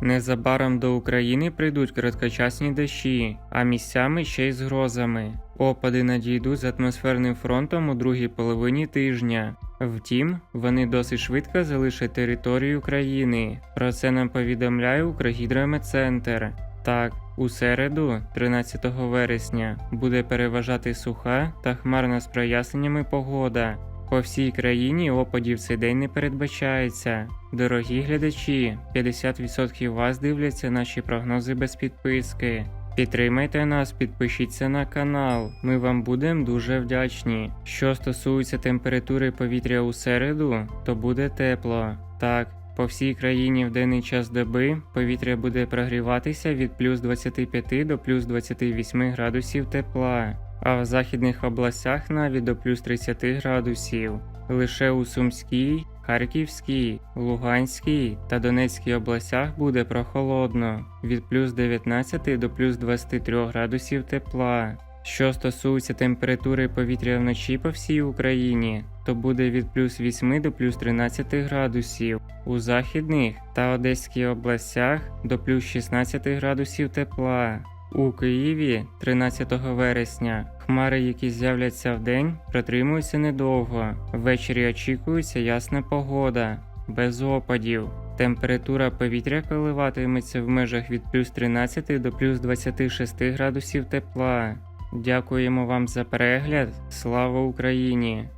Незабаром до України прийдуть короткочасні дощі, а місцями ще й з грозами. Опади надійдуть з атмосферним фронтом у другій половині тижня. Втім, вони досить швидко залишать територію країни. Про це нам повідомляє Укргідрометцентр. Так, у середу, 13 вересня, буде переважати суха та хмарна з проясненнями погода. По всій країні опадів цей день не передбачається. Дорогі глядачі, 50% вас дивляться наші прогнози без підписки. Підтримайте нас, підпишіться на канал. Ми вам будемо дуже вдячні. Що стосується температури повітря у середу, то буде тепло. Так, по всій країні в денний час доби повітря буде прогріватися від плюс 25 до плюс 28 градусів тепла, а в західних областях навіть до плюс 30 градусів. Лише у Сумській, Харківській, Луганській та Донецькій областях буде прохолодно від плюс 19 до плюс 23 градусів тепла. Що стосується температури повітря вночі по всій Україні, то буде від плюс 8 до плюс 13 градусів, у західних та Одеській областях до плюс 16 градусів тепла. У Києві 13 вересня хмари, які з'являться в день, протримуються недовго. Ввечері очікується ясна погода, без опадів. Температура повітря коливатиметься в межах від плюс 13 до плюс 26 градусів тепла. Дякуємо вам за перегляд. Слава Україні!